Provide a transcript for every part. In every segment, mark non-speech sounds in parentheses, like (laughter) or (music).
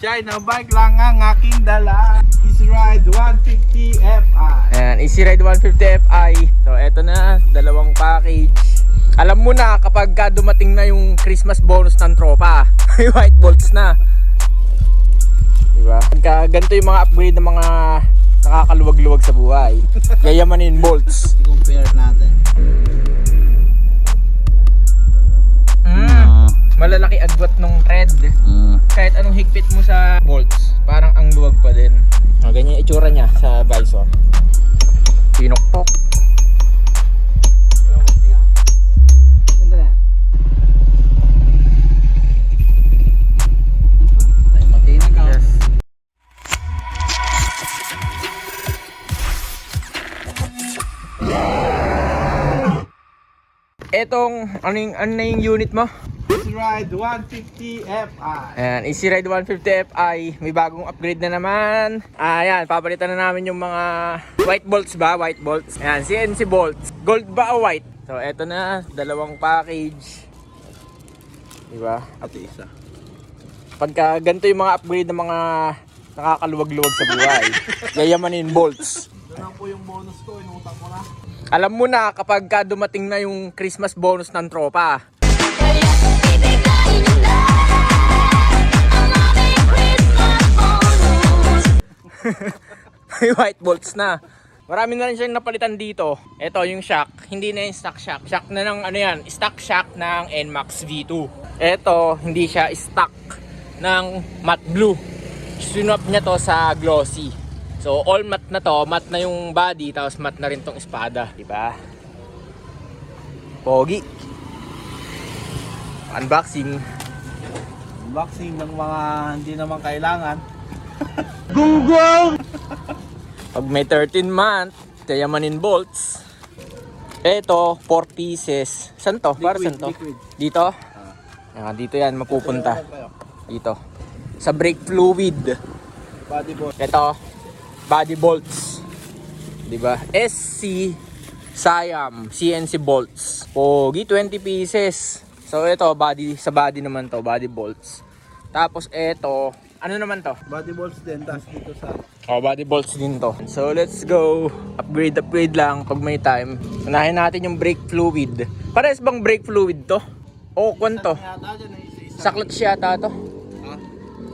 China bike lang ang aking dala. Easy Ride 150 Fi. Ayan, Easy Ride 150 Fi. So, eto na, dalawang package. Alam mo na kapag ka dumating na yung Christmas bonus ng tropa, (laughs) may white bolts na. Diba? Pagka ganito yung mga upgrade ng mga nakakaluwag-luwag sa buhay. (laughs) Yayamanin bolts. Compare natin. Malalaki agwat nung thread. Mm. Kahit anong higpit mo sa bolts, parang ang luwag pa din. Ah, ganyan yung itsura niya sa visor. Pinokpok. Etong, ano yung, ano na yung unit mo? Easy Ride 150 Fi. Ayan, Easy Ride 150 Fi. May bagong upgrade na naman. Ayan, papalitan na namin yung mga white bolts ba? White bolts. Ayan, CNC bolts. Gold ba o white? So, eto na. Dalawang package. Diba? At isa. Pagka ganito yung mga upgrade ng mga nakakaluwag-luwag sa buhay. (laughs) Yayamanin bolts. Doon lang po yung bonus ko. Inutang ko na. Alam mo na kapag ka dumating na yung Christmas bonus ng tropa. (laughs) May white bolts na. Marami na rin siyang napalitan dito. Ito yung shock. Hindi na yung stock shock. Shock na ng ano yan. Stock shock ng NMAX V2. Ito, hindi siya stock ng matte blue. Sinwap niya to sa glossy. So all matte na to, matte na yung body, tapos matte na rin tong espada, di ba? Pogi. Unboxing. Unboxing ng mga hindi naman kailangan. Pag may 13 month, kayamanin bolts. Ito, 4 pieces. Saan to? Para saan to? liquid. Dito? Ayan, dito yan, mapupunta. Dito. Sa brake fluid. Body board. Ito, body bolts. 'Di ba? SC Siam CNC bolts. Pogi 20 pieces. So ito body sa body naman to, body bolts. Tapos ito, ano naman to? Body bolts din. Tapos dito sa... Oh, body bolts din to. So let's go. Upgrade upgrade lang pag may time. Unahin natin yung brake fluid. Pares bang brake fluid to? O kwan to? Eh. Sa clutch yata to? Ha?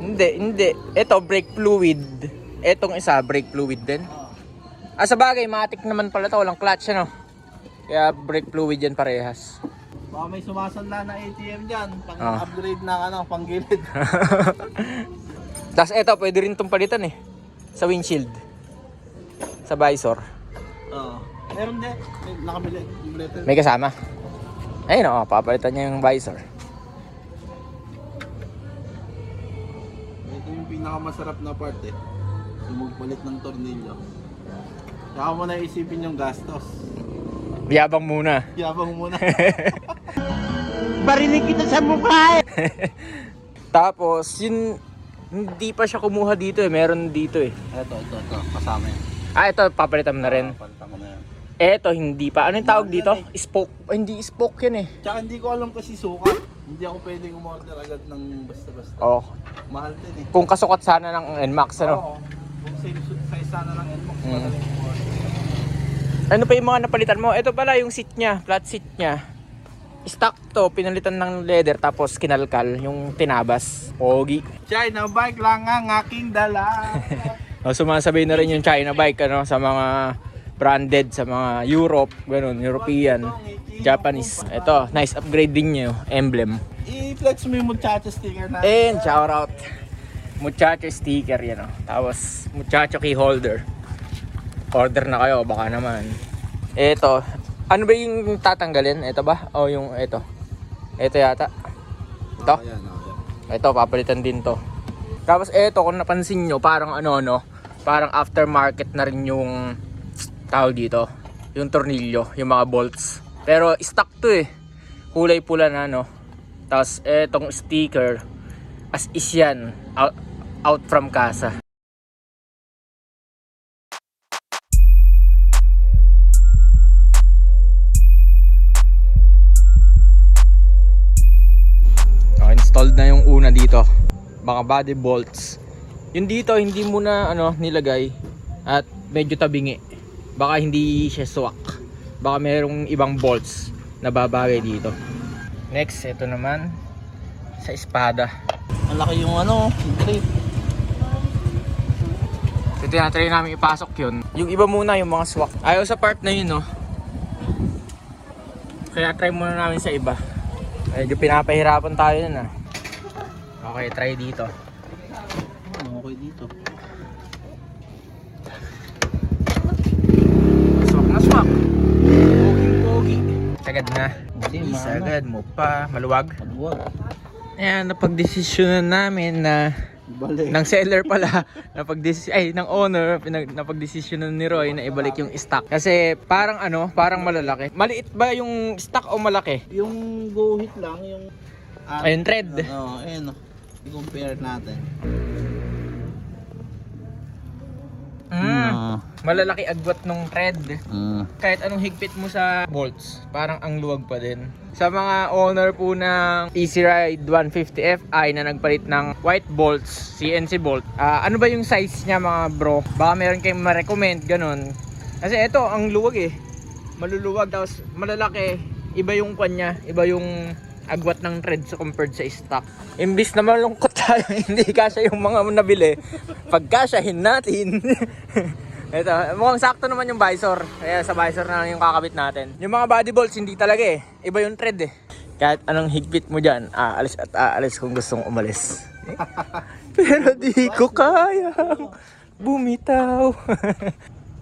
Hindi, hindi. Ito brake fluid. Etong isa brake fluid din. Ah, sa bagay, matik naman pala to. Walang clutch, ano? Kaya brake fluid yan parehas. Baka may sumasanda na ATM dyan. Pang Ah. upgrade ng ano, pang gilid. (laughs) Tapos eto, pwede rin itong palitan eh. Sa windshield. Sa visor. Oo. Meron din. May nakabili. May kasama. Ayun o, papalitan niya yung visor. Ito yung pinakamasarap na part eh. Yung magpalit ng tornilyo. Saka mo na isipin yung gastos. Yabang muna. Yabang muna. (laughs) (laughs) Tapos, yun, hindi pa siya kumuha dito eh. Meron dito eh. ito, ito, ito. Kasama yan. Ah, ito, papalitan mo na rin. Palitan ko na yan. Eto, hindi pa. Ano yung tawag dito? yan Spoke. Ay, hindi spoke yan eh. Tsaka hindi ko alam kasi sukat. Hindi ako pwedeng umorder agad ng basta-basta. Oh, Mahal din eh. kung kasukat sana ng NMAX, ano? Oo. Kung same size sana yan mo, Mm. madaling umorder. Ano pa yung mga napalitan mo? Ito pala yung seat niya, flat seat niya. Stock to, pinalitan ng leather tapos kinalkal yung tinabas. Pogi. China bike lang ang aking dala. (laughs) O, sumasabay na rin yung China bike ano, sa mga branded, sa mga Europe, ganun, European, Japanese. Ito, nice upgrade din niya, emblem. I-flex mo yung muchacho sticker na. And shout out. Muchacho sticker yan oh. Tapos muchacho key holder. Order na kayo baka naman. Ito, ano ba yung tatanggalin? Ito ba? O yung ito. Ito yata. Ito. Oh, yan, oh, yan. Ito papalitan din to. Tapos ito kung napansin nyo, parang ano no, parang aftermarket na rin yung tawag dito, yung tornilyo, yung mga bolts. Pero stock to eh. Kulay pula na no. Tapos etong sticker as is yan out, out from casa. Installed na yung una dito. mga body bolts. Yung dito, hindi mo na ano, nilagay at medyo tabingi. Baka hindi siya swak. Baka merong ibang bolts na babagay dito. Next, ito naman sa espada. Ang laki yung ano, yung trip. So, tinatry namin ipasok yun. Yung iba muna, yung mga swak. Ayaw sa part na yun, no? Kaya try muna namin sa iba. Medyo pinapahirapan tayo nun, ah. Okay, try dito. Ano, okay dito. Swak na swak. Poging pogi. Sagad na. Hindi, sagad mo pa. Maluwag. Pagwag. Ayan, napagdesisyonan namin na Balik. ng seller pala (laughs) napagdesis ay ng owner pinag napagdesisyonan ni Roy na ibalik yung stock kasi parang ano parang malalaki maliit ba yung stock o malaki Yung guhit lang, yung... ah, ayun thread Oo, ayun. oh. I-compare natin. mm, malalaki agwat nung thread Mm. kahit anong higpit mo sa bolts parang ang luwag pa din. Sa mga owner po ng Easy Ride 150 Fi na nagpalit ng white bolts CNC bolt. Ah, ano ba yung size niya mga bro? Baka meron kayong ma-recommend ganun. Kasi ito ang luwag eh. Maluluwag tapos malalaki. Iba yung kwan niya iba yung agwat ng thread sa compared sa stock imbis na malungkot (laughs) tayo hindi kasya yung mga nabili pagkasyahin natin (laughs) Ito, mukhang sakto naman yung visor. Kaya sa visor na lang yung kakabit natin. Yung mga body bolts, hindi talaga eh. Iba yung thread eh. Kahit anong higpit mo dyan, aalis at aalis kung gustong umalis. (laughs) Pero di ko kaya bumitaw.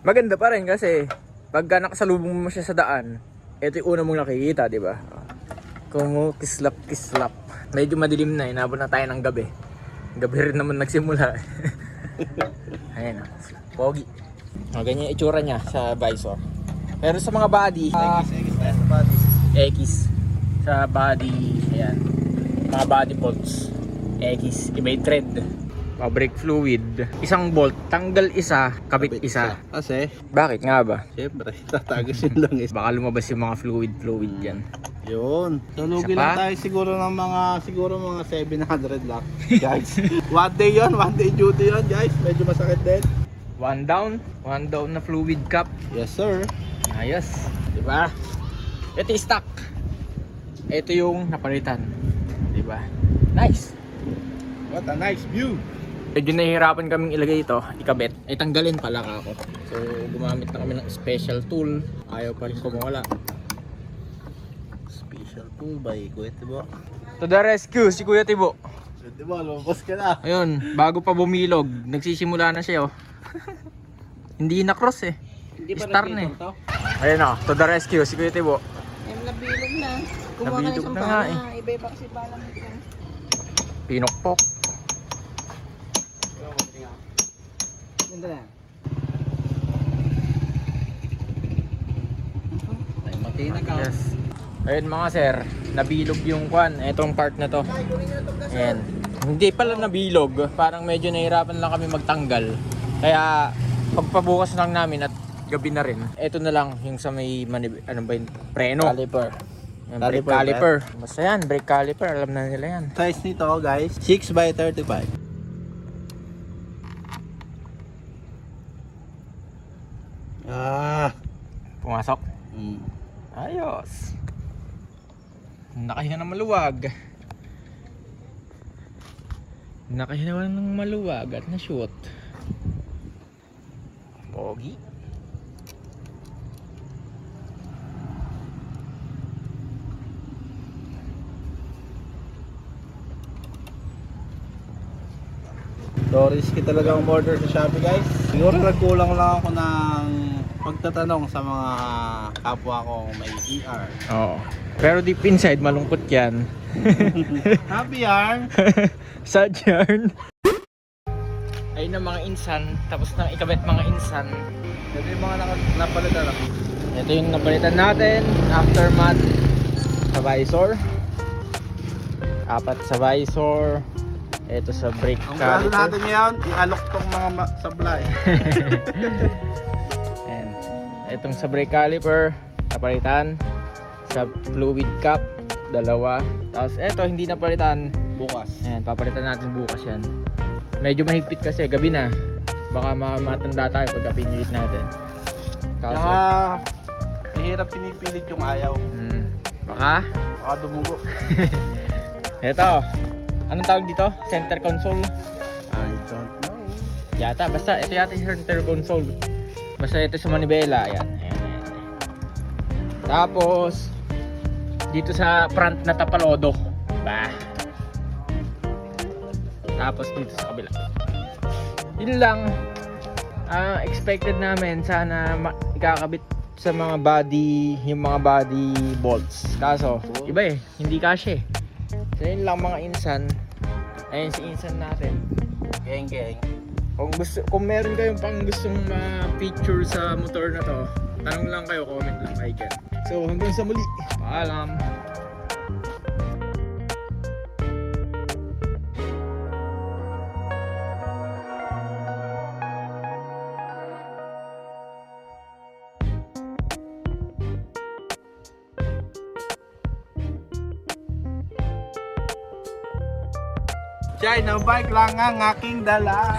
Maganda pa rin kasi pagka nakasalubong mo siya sa daan, ito yung una mong nakikita, di ba? Kumukislap kislap. Medyo madilim na, inabot na tayo ng gabi. Gabi rin naman nagsimula. (laughs) Ayan, oh. pogi. Oh, ganyan yung itsura niya sa visor. Pero sa mga body, ah, X, X sa body. X sa body, ayan. Mga body bolts. X, iba yung thread. Fabric fluid. Isang bolt, tanggal isa, kabit isa. Kasi, Bakit nga ba? syempre, (laughs) tatagos yun lang is. Baka lumabas yung mga fluid fluid dyan. Yun. Tulugi lang tayo siguro ng mga, siguro mga 700 lang. (laughs) Guys, one day yun, one day duty yun guys. Medyo masakit din. One down, one down na fluid cap. Yes sir. Ayos, di ba? Ito yung stock. Ito yung napalitan. Di ba? Nice. What a nice view. Medyo nahihirapan kaming ilagay ito, ikabit. Ay tanggalin pala ako. So gumamit na kami ng special tool. Ayaw pa rin kumawala. Special tool by Kuya Tibo. To the rescue, si Kuya Tibo. Kuya Tibo, lumabas ka na. Ayun, bago pa bumilog, nagsisimula na siya oh. (laughs) Hindi na cross eh. Hindi Star na eh. to? Ayun oh, to the rescue, si Kuya Tibo. Ay, nabilog na. Kumuha ka isang na nga bala. Iba-iba kasi bala nito. Pinokpok. Ganda na. Ay, makina ka. Yes. Ayun mga sir, nabilog yung kwan. Etong part na to. Ayan. Hindi pala nabilog. Parang medyo nahirapan lang kami magtanggal. Kaya pagpabukas lang namin at gabi na rin. Ito na lang yung sa may manib- ano ba yun? Preno. Caliper. Yung brake Caliper, caliper. Basta yan, brake caliper. Alam na nila yan. Size nito guys, 6 by 35. Ah. Pumasok. Mm. Ayos. Nakahinga ng maluwag. Nakahinga ng maluwag at na-shoot. Pogi. So risky talaga ang order sa Shopee guys. Siguro nagkulang lang ako ng pagtatanong sa mga kapwa ko may ER. Oo. Pero deep inside, malungkot yan. (laughs) Happy yarn! (laughs) Sad yarn. Ayun na mga insan. Tapos nang ikabit mga insan. Ito yung mga napalitan ako. Ito yung napalitan natin. Aftermath sa visor. Apat sa visor. Ito sa brake Ang caliper. natin ngayon, ialok tong mga supply. (laughs) Ayan. Itong sa brake caliper, napalitan. Sa fluid cap, dalawa. Tapos eto, hindi napalitan. bukas. Ayan, papalitan natin bukas yan. Medyo mahigpit kasi, gabi na. Baka ma- matanda tayo pagka pinilit natin. Kaso, Saka, mahirap pinipilit yung ayaw. hmm, baka, Baka dumugo. (laughs) eto. Anong tawag dito? Center console? I don't know. Yata, basta ito yata yung center console. Basta ito sa manibela, ayan. ayan, ayan. Tapos, dito sa front na tapalodo. Bah. Tapos dito sa kabila. Yun lang. Ah, expected namin sana ikakabit sa mga body, yung mga body bolts. Kaso, iba eh, hindi kasya eh. So yun lang mga insan. Ayun si insan natin. Geng, geng. Kung gusto, kung meron kayong pang gustong ma-picture sa motor na to, tanong lang kayo, comment lang kay Ken. So hanggang sa muli, paalam. China bike lang ang aking dala.